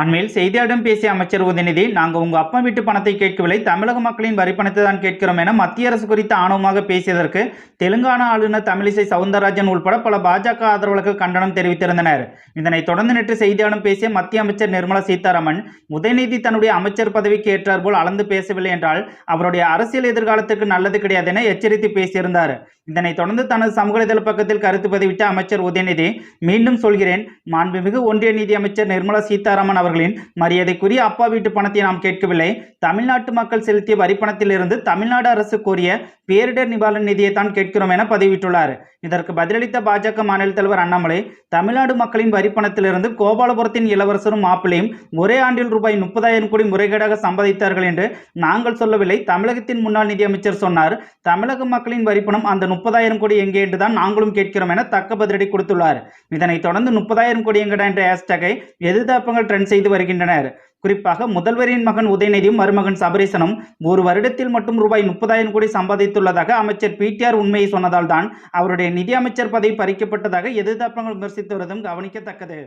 அண்மையில் செய்தியாளரிடம் பேசிய அமைச்சர் உதயநிதி நாங்கள் உங்கள் அப்பா வீட்டு பணத்தை கேட்கவில்லை. தமிழக மக்களின் வரி பணத்தை தான் கேட்கிறோம் என மத்திய அரசு குறித்து ஆணவமாக பேசியதற்கு தெலுங்கானா ஆளுநர் தமிழிசை சவுந்தரராஜன் உட்பட பல பாஜக ஆதரவாளர்கள் கண்டனம் தெரிவித்திருந்தனர். இதனைத் தொடர்ந்து நேற்று செய்தியாளரிடம் பேசிய மத்திய அமைச்சர் நிர்மலா சீதாராமன் உதயநிதி தன்னுடைய அமைச்சர் பதவிக்கு ஏற்றாற்போல் அளந்து பேசவில்லை என்றால் அவருடைய அரசியல் எதிர்காலத்துக்கு நல்லது கிடையாது என எச்சரித்து பேசியிருந்தார். இதனைத் தொடர்ந்து தனது சமூக வலைதள பக்கத்தில் கருத்து பதிவிட்ட அமைச்சர் உதயநிதி மீண்டும் சொல்கிறேன். மாண்புமிகு ஒன்றிய நிதி அமைச்சர் நிர்மலா சீதாராமன் அவர்களின் மரியாதைக்குரிய அப்பா வீட்டு பணத்தை நாம் கேட்கவில்லை. தமிழ்நாட்டு மக்கள் செலுத்திய வரிப்பணத்திலிருந்து தமிழ்நாடு அரசு கோரிய பேரிடர் நிவாரண நிதியை தான் கேட்கிறோம் என பதிவிட்டுள்ளார். இதற்கு பதிலளித்த பாஜக மாநில தலைவர் அண்ணாமலை தமிழ்நாடு மக்களின் வரிப்பணத்திலிருந்து கோபாலபுரத்தின் இளவரசரும் மாப்பிள்ளையும் ஒரே ஆண்டில் ரூபாய் முப்பதாயிரம் கோடி முறைகேடாக சம்பாதித்தார்கள் என்று நாங்கள் சொல்லவில்லை தமிழகத்தின் முன்னாள் நிதியமைச்சர் சொன்னார். தமிழக மக்களின் வரிப்பணம் அந்த முப்பதாயிரம் கோடி எங்கே என்று தான் நாங்களும் கேட்கிறோம் என தக்க பதிலடி கொடுத்துள்ளார். இதனைத் தொடர்ந்து முப்பதாயிரம் கோடி எங்கடா என்ற ஹேஷ்டேகை எதிர்த்தாப்பங்கள் ட்ரெண்ட் செய்து வருகின்றனர். குறிப்பாக முதல்வரின் மகன் உதயநிதியும் மருமகன் சபரீசனும் ஒரு வருடத்தில் மட்டும் ரூபாய் முப்பதாயிரம் கோடி சம்பாதித்துள்ளதாக அமைச்சர் பிடிஆர் உண்மையை சொன்னதால் தான் அவருடைய நிதி அமைச்சர் பதவி பறிக்கப்பட்டதாக எதிர்த்தாப்பங்கள் விமர்சித்து வருவதும் கவனிக்கத்தக்கது.